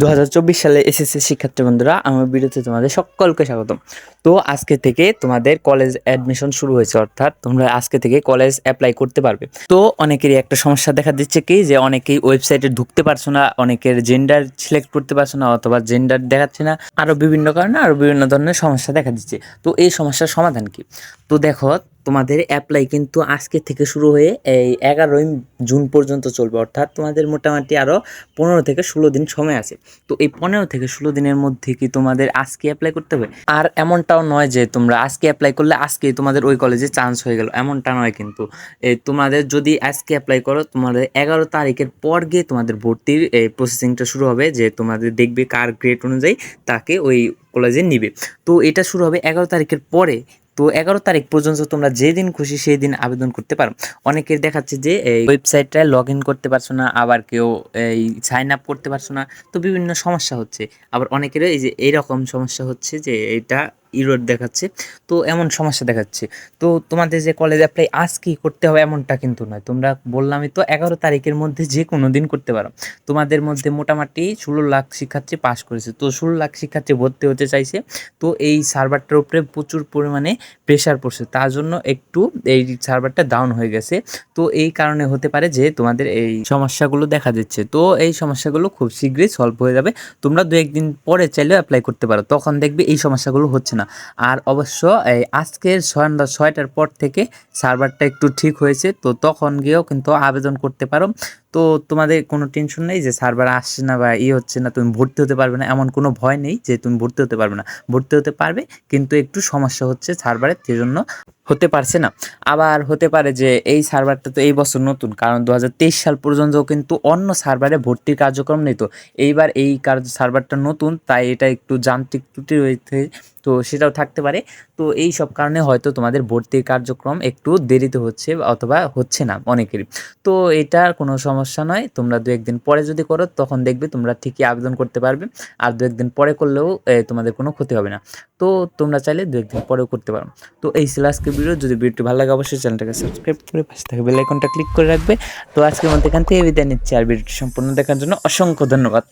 দু হাজার চব্বিশ সালে এসএসসি শিক্ষার্থী বন্ধুরা, আমার ভিডিওতে তোমাদের সকলকে স্বাগতম। তো আজকে থেকে তোমাদের কলেজ অ্যাডমিশন শুরু হয়েছে, অর্থাৎ তোমরা আজকে থেকে কলেজ অ্যাপ্লাই করতে পারবে। তো অনেকেরই একটা সমস্যা দেখা দিচ্ছে কি, যে অনেকেই ওয়েবসাইটে ঢুকতে পারছ না, অনেকের জেন্ডার সিলেক্ট করতে পারছ না, অথবা জেন্ডার দেখাচ্ছে না আরও বিভিন্ন কারণে আরও বিভিন্ন ধরনের সমস্যা দেখা দিচ্ছে। তো এই সমস্যার সমাধান কি? তো দেখো তোমাদের অ্যাপ্লাই কিন্তু আজকে থেকে শুরু হয়ে এই এগারোই জুন পর্যন্ত চলবে। অর্থাৎ তোমাদের মোটামুটি আরও পনেরো থেকে ষোলো দিন সময় আছে। তো এই পনেরো থেকে ষোলো দিনের মধ্যে কি তোমাদের আজকে অ্যাপ্লাই করতে হবে? আর এমনটাও নয় যে তোমরা আজকে অ্যাপ্লাই করলে আজকে তোমাদের ওই কলেজে চান্স হয়ে গেল। এমনটা নয় কিন্তু। এই তোমাদের যদি আজকে অ্যাপ্লাই করো, তোমাদের এগারো তারিখের পর গিয়ে তোমাদের ভর্তির প্রসেসিংটা শুরু হবে যে তোমাদের দেখবে কার গ্রেড অনুযায়ী তাকে ওই কলেজে নিবে। তো এটা শুরু হবে এগারো তারিখের পরে। তো এগারো তারিখ পর্যন্ত তোমরা যেদিন খুশি সেই দিন আবেদন করতে পারো। অনেকের দেখাচ্ছে যে এই ওয়েবসাইটটায় লগ ইন করতে পারছ না, আবার কেউ এই সাইন আপ করতে পারছ না। তো বিভিন্ন সমস্যা হচ্ছে। আবার অনেকের এই যে এইরকম সমস্যা হচ্ছে যে এটা ইরোড দেখাচ্ছে। তো এমন সমস্যা দেখাচ্ছে। তো তোমাদের যে কলেজ অ্যাপ্লাই আজকেই করতে হবে এমনটা কিন্তু নয়। তোমরা বললামই তো এগারো তারিখের মধ্যে যে কোনো দিন করতে পারো। তোমাদের মধ্যে মোটামুটি ষোলো লাখ শিক্ষার্থী পাস করেছে। তো ষোলো লাখ শিক্ষার্থী ভর্তি হতে চাইছে। তো এই সার্ভারটার উপরে প্রচুর পরিমাণে প্রেশার পড়ছে। তার জন্য একটু এই সার্ভারটা ডাউন হয়ে গেছে। তো এই কারণে হতে পারে যে তোমাদের এই সমস্যাগুলো দেখা দিচ্ছে। তো এই সমস্যাগুলো খুব শীঘ্রই সলভ হয়ে যাবে। তোমরা দু একদিন পরে চাইলেও অ্যাপ্লাই করতে পারো। তখন দেখবে এই সমস্যাগুলো হচ্ছে না। আর অবশ্য এই আজকের সন্ধ্যা ছয়টার পর থেকে সার্ভারটা একটু ঠিক হয়েছে, তো তখন গিয়েও কিন্তু আবেদন করতে পারো। তো তোমাদের কোনো টেনশন নেই যে সার্ভার আসছে না বা ই হচ্ছে না, তুমি ভর্তি হতে পারবে না, এমন কোনো ভয় নেই যে তুমি ভর্তি হতে পারবে না। ভর্তি হতে পারবে, কিন্তু একটু সমস্যা হচ্ছে সার্ভারের, সেজন্য হতে পারছে না। আবার হতে পারে যে এই সার্ভারটা তো এই বছর নতুন, কারণ দু হাজার তেইশ সাল পর্যন্ত কিন্তু অন্য সার্ভারে ভর্তির কার্যক্রম নেই তো। এইবার এই কার্য সার্ভারটা নতুন, তাই এটা একটু যান্ত্রিক ত্রুটি রয়েছে, তো সেটাও থাকতে পারে। তো এই সব কারণে হয়তো তোমাদের ভর্তির কার্যক্রম একটু দেরিতে হচ্ছে অথবা হচ্ছে না অনেকেরই। তো এটা কোনো সমস্যা নয়, তোমরা দু একদিন পরে যদি করো, তখন দেখবে তোমরা ঠিকই আবেদন করতে পারবে, আর দু একদিন পরে করলেও তোমাদের কোনো ক্ষতি হবে না। তো তোমরা চাইলে দু একদিন পরেও করতে পারো। তো এই আজকের ভিডিও, যদি ভিডিওটি ভালো লাগে অবশ্যই চ্যানেলটাকে সাবস্ক্রাইব করে পাশে থাকবে বেলাইকনটা ক্লিক করে রাখবে। তো আজকের মধ্যে এখান থেকে বিদায় নিচ্ছি, আর ভিডিওটি সম্পূর্ণ দেখার জন্য অসংখ্য ধন্যবাদ।